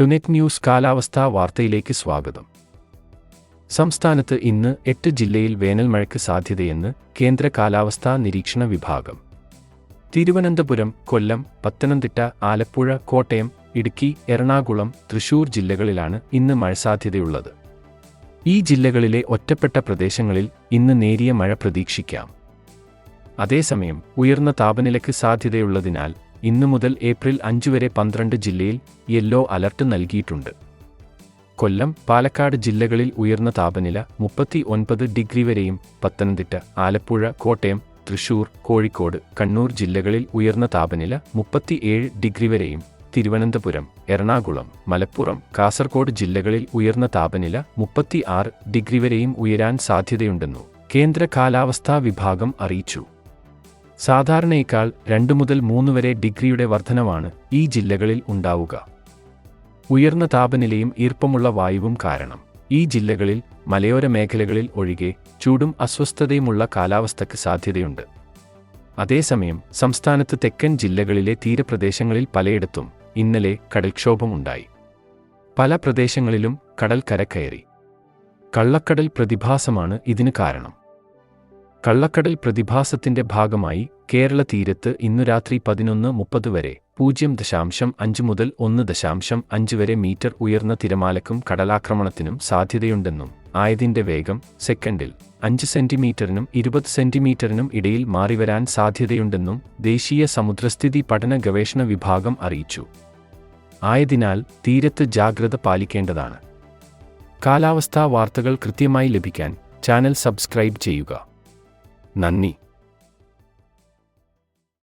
ടുനെറ്റ് news കാലാവസ്ഥാ വാർത്തയിലേക്ക് സ്വാഗതം. സംസ്ഥാനത്ത് ഇന്ന് എട്ട് ജില്ലയിൽ വേനൽ മഴയ്ക്ക് സാധ്യതയെന്ന് കേന്ദ്ര കാലാവസ്ഥാ നിരീക്ഷണ വിഭാഗം. തിരുവനന്തപുരം കൊല്ലം പത്തനംതിട്ട ആലപ്പുഴ കോട്ടയം ഇടുക്കി എറണാകുളം തൃശൂർ ജില്ലകളിലാണ് ഇന്ന് മഴ സാധ്യതയുള്ളത്. ഈ ജില്ലകളിലെ ഒറ്റപ്പെട്ട പ്രദേശങ്ങളിൽ ഇന്ന് നേരിയ മഴ പ്രതീക്ഷിക്കാം. അതേസമയം ഉയർന്ന താപനിലയ്ക്ക് സാധ്യതയുള്ളതിനാൽ ഇന്നു മുതൽ ഏപ്രിൽ അഞ്ച് വരെ പന്ത്രണ്ട് ജില്ലയിൽ യെല്ലോ അലർട്ട് നൽകിയിട്ടുണ്ട്. കൊല്ലം പാലക്കാട് ജില്ലകളിൽ ഉയർന്ന താപനില മുപ്പത്തി ഒൻപത് ഡിഗ്രി വരെയും പത്തനംതിട്ട ആലപ്പുഴ കോട്ടയം തൃശൂർ കോഴിക്കോട് കണ്ണൂർ ജില്ലകളിൽ ഉയർന്ന താപനില മുപ്പത്തിയേഴ് ഡിഗ്രി വരെയും തിരുവനന്തപുരം എറണാകുളം മലപ്പുറം കാസർഗോഡ് ജില്ലകളിൽ ഉയർന്ന താപനില മുപ്പത്തി ആറ് ഡിഗ്രി വരെയും ഉയരാൻ സാധ്യതയുണ്ടെന്നു കേന്ദ്ര കാലാവസ്ഥാ വിഭാഗം അറിയിച്ചു. സാധാരണയേക്കാൾ രണ്ടു മുതൽ മൂന്ന് വരെ ഡിഗ്രിയുടെ വർധനവാണ് ഈ ജില്ലകളിൽ ഉണ്ടാവുക. ഉയർന്ന താപനിലയും ഈർപ്പമുള്ള വായുവും കാരണം. ഈ ജില്ലകളിൽ മലയോര മേഖലകളിൽ ഒഴികെ ചൂടും അസ്വസ്ഥതയുമുള്ള കാലാവസ്ഥയ്ക്ക് സാധ്യതയുണ്ട്. അതേസമയം സംസ്ഥാനത്ത് തെക്കൻ ജില്ലകളിലെ തീരപ്രദേശങ്ങളിൽ പലയിടത്തും ഇന്നലെ കടൽക്ഷോഭമുണ്ടായി. പല പ്രദേശങ്ങളിലും കടൽ കരക്കയറി കള്ളക്കടൽ പ്രതിഭാസമാണ് ഇതിന് കാരണം. കള്ളക്കടൽ പ്രതിഭാസത്തിന്റെ ഭാഗമായി കേരള തീരത്ത് ഇന്നു രാത്രി പതിനൊന്ന് മുപ്പത് വരെ പൂജ്യം ദശാംശം അഞ്ച് മുതൽ ഒന്ന് ദശാംശം അഞ്ച് വരെ മീറ്റർ ഉയർന്ന തിരമാലക്കും കടലാക്രമണത്തിനും സാധ്യതയുണ്ടെന്നും ആയതിന്റെ വേഗം സെക്കൻഡിൽ അഞ്ച് സെന്റിമീറ്ററിനും ഇരുപത് സെന്റിമീറ്ററിനും ഇടയിൽ മാറിവരാൻ സാധ്യതയുണ്ടെന്നും ദേശീയ സമുദ്രസ്ഥിതി പഠന ഗവേഷണ വിഭാഗം അറിയിച്ചു. ആയതിനാൽ തീരത്ത് ജാഗ്രത പാലിക്കേണ്ടതാണ്. കാലാവസ്ഥാ വാർത്തകൾ കൃത്യമായി ലഭിക്കാൻ ചാനൽ സബ്സ്ക്രൈബ് ചെയ്യുക. 难逆。